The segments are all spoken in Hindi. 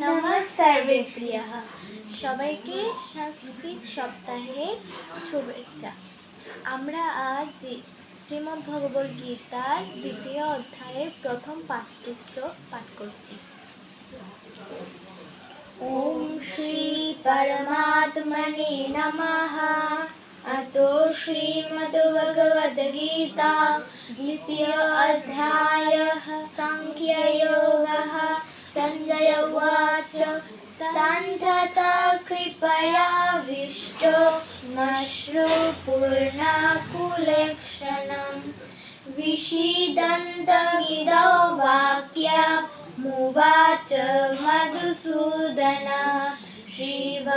নমঃ সর্বেপ্রিয় সবাইকে সংস্কৃত সপ্তাহের শুভেচ্ছা আমরা আজ দি- শ্রীমদ্ ভগবদ গীতার দ্বিতীয় অধ্যায়ের প্রথম পাঁচটি শ্লোক পাঠ করছি ওম শ্রী পরমাত্মনে নমঃ अतो श्रीमद्भगवद्गीता द्वितीय अध्यायः सङ्ख्ययोगः सञ्जय उवाच तन्थता कृपया विष्टो मश्रुपूर्णाकुलेक्षणम् विषीदन्तमिदौ वाक्यमुवाच मधुसूदनः। श्रीभगवानुवाच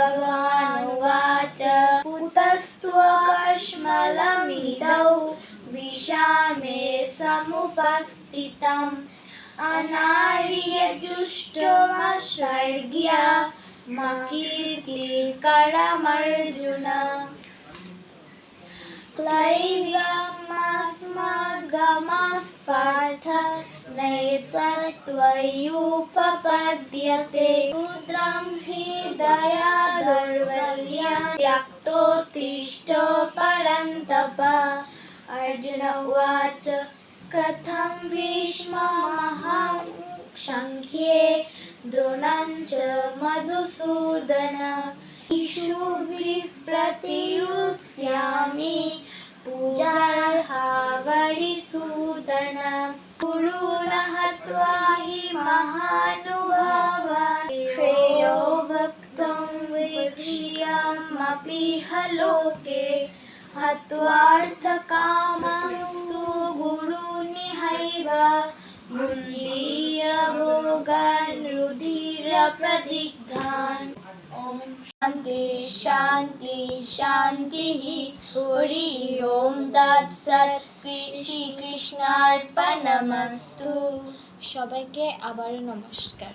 कुतस्त्वकश्मलमिदौ विशामे समुपस्थितम्। अनार्यजुष्टमस्वर्ग्य मकीर्तिकरमर्जुन क्लैव्यमस्मगमः पार्थ नैतत्त्वयुपपद्यते। शूद्रं हि दयादौर्बल्यं त्यक्तोत्तिष्ठ परन्तप। अर्जुन उवाच कथं भीष्ममहं सङ्ख्ये द्रोणं च मधुसूदन। इषुभिः प्रतियुत्स्यामि पूजार्हावरिसूदन। गुरुण हत्वा हि महानुभावान्। श्रेयो भक्तं वीक्ष्यमपि हलोके। हत्वार्थकामस्तु गुरुनिहैव। গুঞ্জিয়া ভোগান রুধিরা প্রদিগ্ধান ওম শান্তি শান্তি শান্তি হরি ওম তৎসৎ শ্রীকৃষ্ণার্পণমস্তু। সবাইকে আবার নমস্কার।